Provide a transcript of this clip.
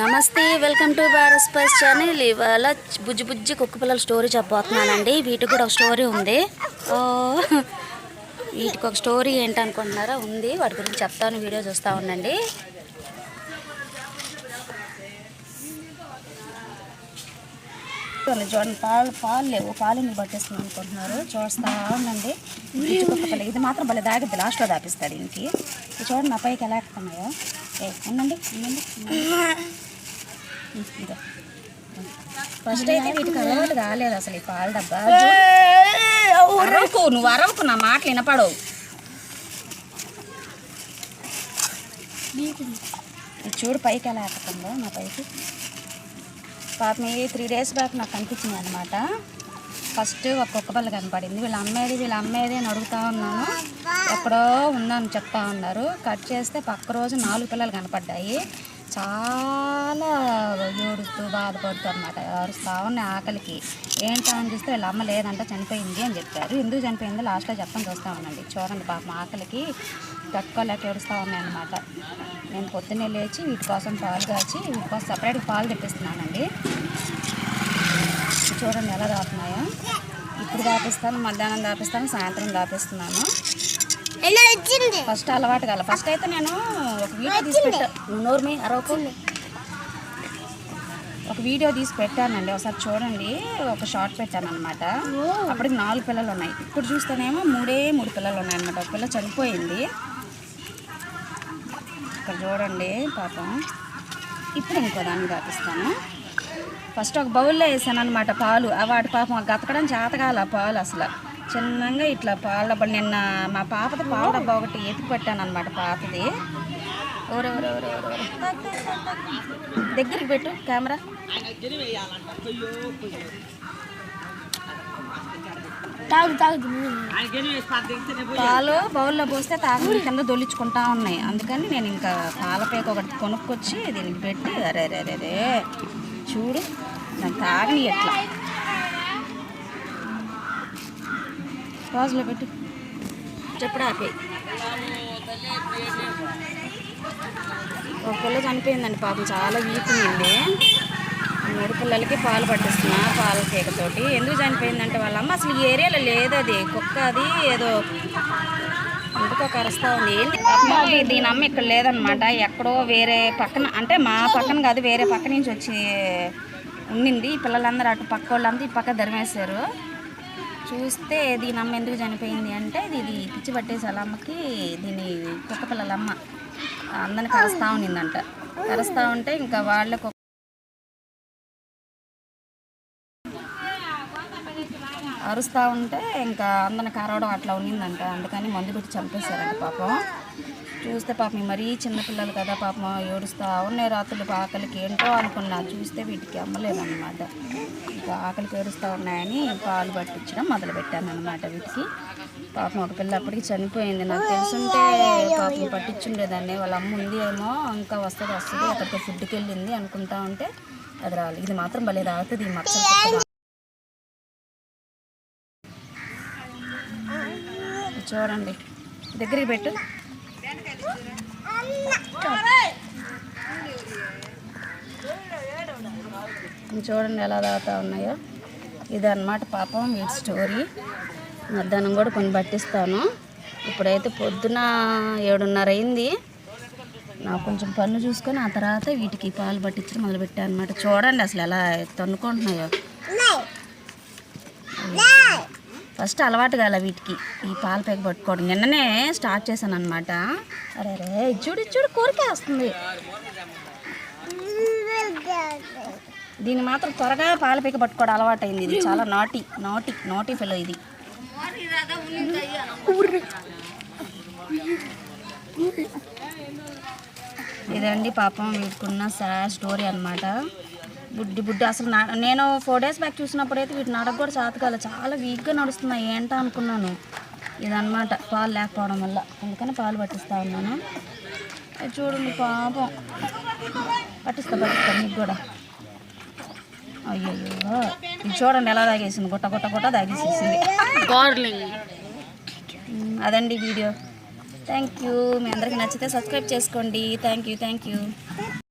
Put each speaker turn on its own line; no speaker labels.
నమస్తే welcome to Bharat spice channel. ఇవాళ బుజ్జి బుజ్జి కుక్క పిల్లల స్టోరీ చెప్పబోతున్నానండి. వీటికి కూడా ఒక స్టోరీ ఉంది. ఓ వీటికి ఒక స్టోరీ ఏంటనుకుంటున్నారా? ఉంది. వాటి గురించి చెప్తాను. వీడియో చూస్తూ ఉండండి. చూడండి పాలు పాలు లేవు. పాలు ఎందుకు పట్టేస్తుంది అనుకుంటున్నారు. చూస్తా ఉండండి. బుజ్జి కుక్క పిల్ల ఇది మాత్రం భలే దాగిద్ది. లాస్ట్లో దాపిస్తాడు ఇంటికి ఇది చూడండి నా పైకి ఎలా ఎక్కుతున్నాయో ఉండండి ఉండండి. ఫస్ట్ అయితే వీటికి అలవాటు కాలేదు అసలు ఈ పాల డబ్బా. అరవకు నువ్వు అరవకు నా మాటలు వినపడవు. చూడు పైకి ఎలా ఎక్కుతుందో నా పైకి. పాపం ఈ త్రీ డేస్ బ్యాక్ నాకు కనిపించింది అనమాట ఫస్ట్ ఒక కుక్క పిల్ల కనపడింది. వీళ్ళ అమ్మేది వీళ్ళ అమ్మేది అని అడుగుతా ఉన్నాను. ఎక్కడో ఉందని చెప్తా ఉన్నారు. కట్ చేస్తే పక్క రోజు నాలుగు పిల్లలు కనపడ్డాయి. చాలా ఏడుస్తూ బాధపడుతూ అనమాట అరుస్తా ఉన్నాయి ఆకలికి ఏంటని అని చూస్తే వీళ్ళ అమ్మ లేదంట చనిపోయింది అని చెప్పారు. ఎందుకు చనిపోయిందో లాస్ట్లో చెప్పని చూస్తూ ఉండండి చూడండి పాపం ఆకలికి తట్టుకోలేక ఏడుస్తూ ఉన్నాయి అనమాట నేను పొద్దున్నే లేచి వీటి కోసం పాలు కాచి వీటి కోసం సపరేట్గా పాలు తెప్పిస్తున్నానండి. చూడండి ఎలా దాపుతున్నాయో. ఇప్పుడు దాపిస్తాను మధ్యాహ్నం దాపిస్తాను సాయంత్రం దాపిస్తున్నాను. ఫస్ట్ అలవాటు కాల. ఫస్ట్ అయితే నేను ఒక వీడియో తీసి పెట్టా. నువ్వు నోరు మీ అరవకు. ఒక వీడియో తీసి పెట్టానండి. ఒకసారి చూడండి. ఒక షార్ట్ పెట్టాను అనమాట అప్పటికి నాలుగు పిల్లలు ఉన్నాయి. ఇప్పుడు చూస్తేనేమో మూడే మూడు పిల్లలు ఉన్నాయి అనమాట ఒక పిల్ల చనిపోయింది. ఇక్కడ చూడండి పాపం. ఇప్పుడు ఇంకో దాన్ని దాపిస్తాను ఫస్ట్ ఒక బౌల్లో వేసాను అనమాట పాలు వాటి పాపం గతకడం చేతకాల ఆ పాలు అసలు. చిన్నగా ఇట్లా పాల డబ్బా నిన్న మా పాపది పాల డబ్బా ఒకటి ఎత్తి పెట్టాను అనమాట ఎవరెవరెవరెవరెవరు దగ్గరికి పెట్టు కెమెరా.
తాగు తాగు.
పాలు బౌల్లో పోస్తే తాగని కింద దొల్లించుకుంటా ఉన్నాయి. అందుకని నేను ఇంకా పాల పేక ఒకటి కొనుక్కొచ్చి దీనికి పెట్టి అరే అరే అరే అరే చూడు. నాకు తాగని ఎట్లా? రోజులో పెట్టు. చెప్పుడు ఒక పిల్ల చనిపోయిందండి పాపం చాలా వీక్ ఉంది మూడు పిల్లలకి పాలు పట్టిస్తున్నా పాల కేకతోటి. ఎందుకు చనిపోయిందంటే వాళ్ళ అమ్మ అసలు ఈ ఏరియాలో లేదు అది. కుక్క అది ఏదో ఇంటికి ఒక అరుస్తా ఉంది. ఏంటి? అమ్మ దీని అమ్మ ఇక్కడ లేదనమాట ఎక్కడో వేరే పక్కన అంటే మా పక్కన కాదు వేరే పక్క నుంచి వచ్చి ఉండింది ఈ పిల్లలందరూ అటు పక్క వాళ్ళంతా ఈ పక్క ధర్మేశారు చూస్తే దీని అమ్మ ఎందుకు చనిపోయింది అంటే ఇది పిచ్చి పట్టేసి అమ్మకి దీని కుక్క పిల్లల అమ్మ అందరిని కరుస్తూ ఉన్నిందంట. కరుస్తూ ఉంటే ఇంకా వాళ్ళకు అరుస్తూ ఉంటే ఇంకా అందరిని కరవడం అట్లా ఉన్నిందంట. అందుకని మందు పెట్టి చంపేశారంట పాపం. చూస్తే పాపం మరీ చిన్నపిల్లలు కదా పాపం ఏడుస్తా ఉన్నాయి రాత్రులు ఆకలికి ఏంటో అనుకున్నా. చూస్తే వీటికి అమ్మలేదన్నమాట. ఇంకా ఆకలికి ఏడుస్తూ ఉన్నాయని పాలు పట్టించడం మొదలుపెట్టాను అనమాట వీటికి. పాపం ఒక పిల్ల అప్పటికి చనిపోయింది. నాకు తెలుసుంటే పాపం పట్టించుండేదాన్ని. వాళ్ళ అమ్మ ఉంది ఏమో ఇంకా వస్తుంది వస్తుంది అక్కడికి ఫుడ్కి వెళ్ళింది అనుకుంటా ఉంటే అది రాలేదు ఇది మాత్రం భలే రాగుతుంది ఈ మచ్చలు చూడండి. దగ్గరికి పెట్టు. చూడండి ఎలా తాగుతా ఉన్నాయో. ఇది అన్నమాట పాపం వీటి స్టోరీ. మధ్యాహ్నం కూడా కొన్ని పట్టిస్తాను. ఇప్పుడైతే పొద్దున ఏడున్నర అయింది. నాకు కొంచెం పన్ను చూసుకొని ఆ తర్వాత వీటికి పాలు పట్టించడం మొదలుపెట్టాను అనమాట చూడండి అసలు ఎలా తన్నుకుంటున్నాయో. ఫస్ట్ అలవాటు కాల వీటికి. ఈ పాలు పేక పట్టుకోవడం. నిన్ననే స్టార్ట్ చేశాను అనమాట అరే రే చూడు చూడు కోరికే వస్తుంది దీన్ని మాత్రం త్వరగా పాల పేక పట్టుకోవడం అలవాటు అయింది ఇది చాలా నాటి నాటి నాటి ఫెలో ఇది. ఇదండి పాపం వీటికున్న సాడ్ స్టోరీ అనమాట బుడ్డి బుడ్డి. అసలు నా నేను ఫోర్ డేస్ బ్యాక్ చూసినప్పుడు అయితే వీటి నడక కూడా చాతకాల. చాలా వీక్గా నడుస్తున్నాయి. ఏంటా అనుకున్నాను. ఇదన్నమాట. పాలు లేకపోవడం వల్ల. అందుకని పాలు పట్టిస్తా ఉన్నాను. చూడండి పాపం. పట్టిస్తా పట్టిస్తా మీకు కూడా. అయ్యో ఇది చూడండి ఎలా తాగేసింది. గుట్ట గుట్ట గుట్ట తాగేసేసింది. అదండి వీడియో. థ్యాంక్ యూ మీ అందరికి నచ్చితే సబ్స్క్రైబ్ చేసుకోండి. Thank you thank you